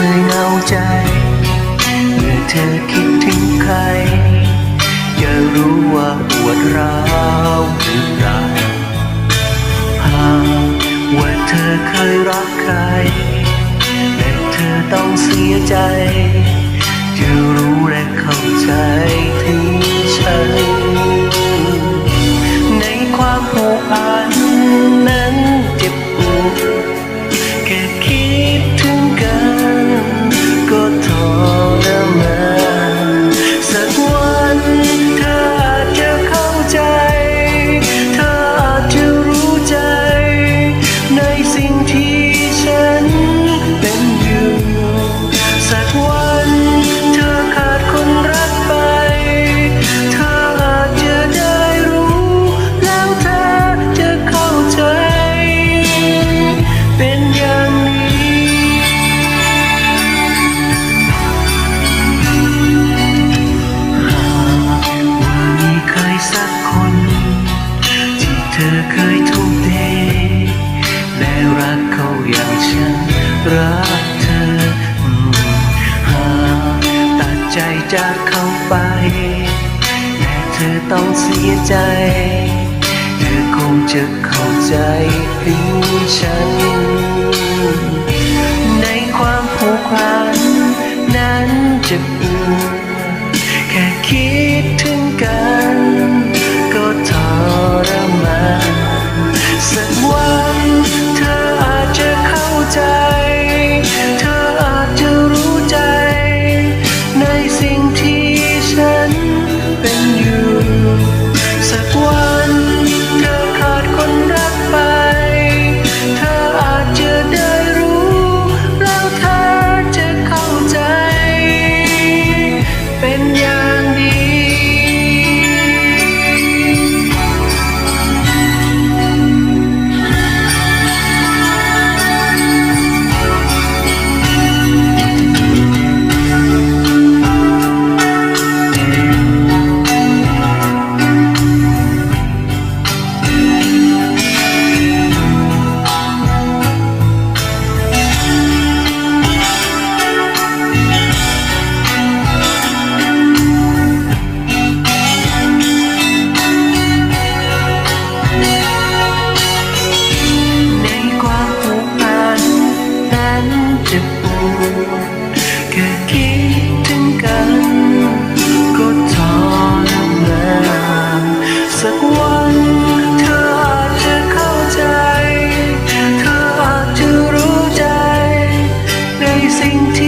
เคยเหงาใจ เมื่อเธอคิดถึงใคร จะรู้ว่าปวดร้าวหรือเปล่าหากว่าเธอเคยรักใคร และเธอต้องเสียใจ จะรู้และเข้าใจถึงฉัน ในความผูกพันนั้นเจ็บปวด ย่างรักเธอ หากตัดใจจากเขาไป แต่เธอต้องเสียใจ เธอคงจะเข้าใจถึงฉัน จ็บปวดแค่คิดถึงกัน ก็ท้อรลานสักวันเธออาจจะเข้าใจ เธออาจจะรู้ใจ ในสิ่งที่